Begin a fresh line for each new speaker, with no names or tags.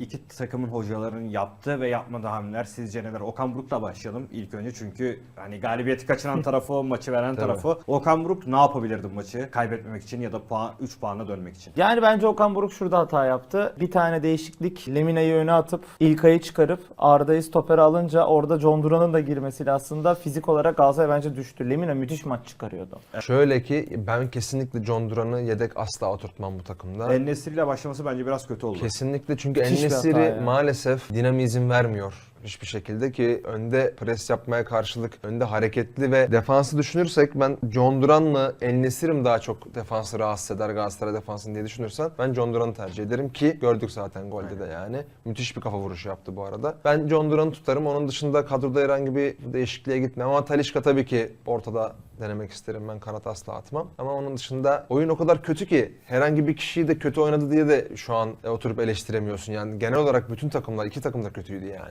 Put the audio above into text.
İki takımın hocalarının yaptığı ve yapmadığı hamleler sizce neler? Okan Buruk'la başlayalım ilk önce çünkü hani galibiyeti kaçıran tarafı o, maçı veren
Tabii.
tarafı. Okan Buruk ne yapabilirdi maçı kaybetmemek için ya da puan 3 puana dönmek için?
Yani bence Okan Buruk şurada hata yaptı. Bir tane değişiklik Lemina'yı öne atıp İlkay'ı çıkarıp Arda'yı stopere alınca orada John Duran'ın da girmesiyle aslında fizik olarak Galatasaray bence düştü. Lemina müthiş maç çıkarıyordu.
Şöyle ki ben kesinlikle John Duran'ı yedek asla oturtmam bu takımda.
En ile başlaması bence biraz kötü oldu.
Kesinlikle çünkü
Müthiş ya.
maalesef dinamizm vermiyor hiçbir şekilde ki önde pres yapmaya karşılık önde hareketli ve defansı düşünürsek ben John Duran mı Enesiri mi daha çok defansı rahatsız eder Galatasaray defansını diye düşünürsen ben John Duran'ı tercih ederim ki gördük zaten golde de yani. Müthiş bir kafa vuruşu yaptı bu arada. Ben John Duran'ı tutarım. Onun dışında kadroda herhangi bir değişikliğe gitmem ama Talişka tabii ki ortada denemek isterim. Ben kanat asla atmam. Ama onun dışında oyun o kadar kötü ki herhangi bir kişiyi de kötü oynadı diye de şu an e, oturup eleştiremiyorsun. Yani genel olarak bütün takımlar, iki takım da kötüydü yani.